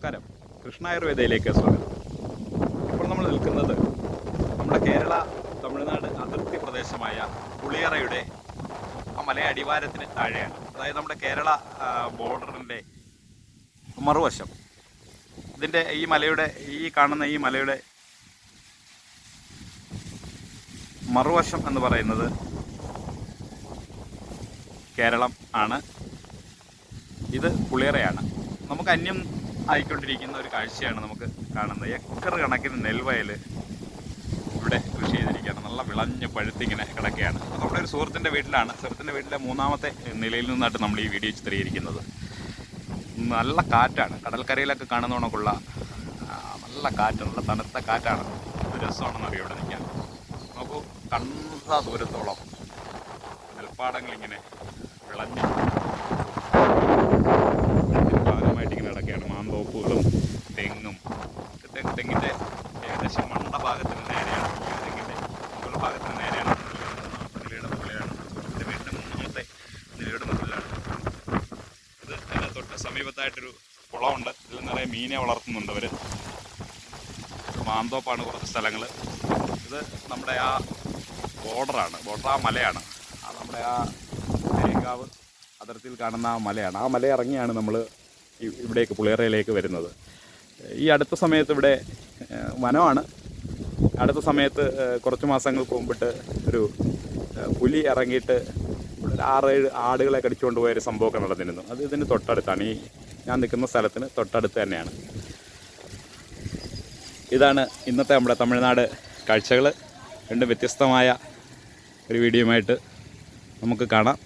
നമസ്കാരം. കൃഷ്ണായുർവേദയിലേക്ക് സ്വാഗതം. ഇപ്പോൾ നമ്മൾ നിൽക്കുന്നത് നമ്മുടെ കേരള തമിഴ്നാട് അതിർത്തി പ്രദേശമായ പുളിയറയുടെ ആ മല അടിവാരത്തിന് താഴെയാണ്. അതായത് നമ്മുടെ കേരള ബോർഡറിന്റെ മറുവശം. ഇതിന്റെ ഈ മലയുടെ ഈ കാണുന്ന ഈ മലയുടെ മറുവശം എന്ന് പറയുന്നത് കേരളം ആണ്. ഇത് പുളിയറയാണ്. നമുക്ക് അന്യം ആയിക്കൊണ്ടിരിക്കുന്ന ഒരു കാഴ്ചയാണ് നമുക്ക് കാണുന്നത്. ഏക്കർ കണക്കിന് നെൽവയൽ ഇവിടെ കൃഷി ചെയ്തിരിക്കുകയാണ്. നല്ല വിളഞ്ഞ് പഴുത്തിങ്ങനെ കിടക്കുകയാണ്. നമ്മുടെ ഒരു സുഹൃത്തിന്റെ വീട്ടിലാണ്. സുഹൃത്തിന്റെ വീട്ടിലെ മൂന്നാമത്തെ നിലയിൽ നിന്നായിട്ട് നമ്മൾ ഈ വീഡിയോ ചിത്രീകരിക്കുന്നത്. നല്ല കാറ്റാണ്. കടൽക്കരയിലൊക്കെ കാണുന്ന കണക്കുള്ള നല്ല കാറ്റ് നല്ല തണുത്ത കാറ്റാണ്. രസമാണെന്ന് അറിയാം ഇവിടെ നിൽക്കാൻ. നോക്കൂ കണ്ട ദൂരത്തോളം നെൽപ്പാടങ്ങൾ ഇങ്ങനെ വിളഞ്ഞ് മാന്തോപ്പുകളും തെങ്ങും. തെങ്ങിന്റെ ഏകദേശം മണ്ട ഭാഗത്തിന് നേരെയാണ് തെങ്ങിന്റെ മുകൾ ഭാഗത്തിന് നേരെയാണ് നിലയുടെ മുകളിലാണ്. എന്റെ വീടിന്റെ മൂന്നാമത്തെ നിലയുടെ മുകളിലാണ്. ഇത് തൊട്ട് സമീപത്തായിട്ടൊരു കുളമുണ്ട്. ഇതിൽ നിറയെ മീനെ വളർത്തുന്നുണ്ട് അവർ മാന്തോപ്പാണ് കുറച്ച് സ്ഥലങ്ങൾ ഇത് നമ്മുടെ ആ ബോർഡറാണ്. ബോർഡർ ആ മലയാണ്. ആ നമ്മുടെ ആ തേങ്കാവ് അതിർത്തിയിൽ കാണുന്ന ആ മലയാണ്. ആ മല ഇറങ്ങിയാണ് നമ്മൾ ഇവിടേക്ക് പുളിയറയിലേക്ക് വരുന്നത്. ഈ അടുത്ത സമയത്ത് ഇവിടെ വനമാണ്. അടുത്ത സമയത്ത് കുറച്ച് മാസങ്ങൾക്ക് മുമ്പിട്ട് ഒരു പുലി ഇറങ്ങിയിട്ട് ആറേഴ് ആടുകളെ കടിച്ചുകൊണ്ട് പോയൊരു സംഭവമൊക്കെ നടന്നിരുന്നു. അത് ഇതിന് തൊട്ടടുത്താണ്. ഈ ഞാൻ നിൽക്കുന്ന സ്ഥലത്തിന് തൊട്ടടുത്ത് തന്നെയാണ്. ഇതാണ് ഇന്നത്തെ നമ്മുടെ തമിഴ്നാട് കാഴ്ചകൾ രണ്ട് വ്യത്യസ്തമായ ഒരു വീഡിയോയുമായിട്ട് നമുക്ക് കാണാം.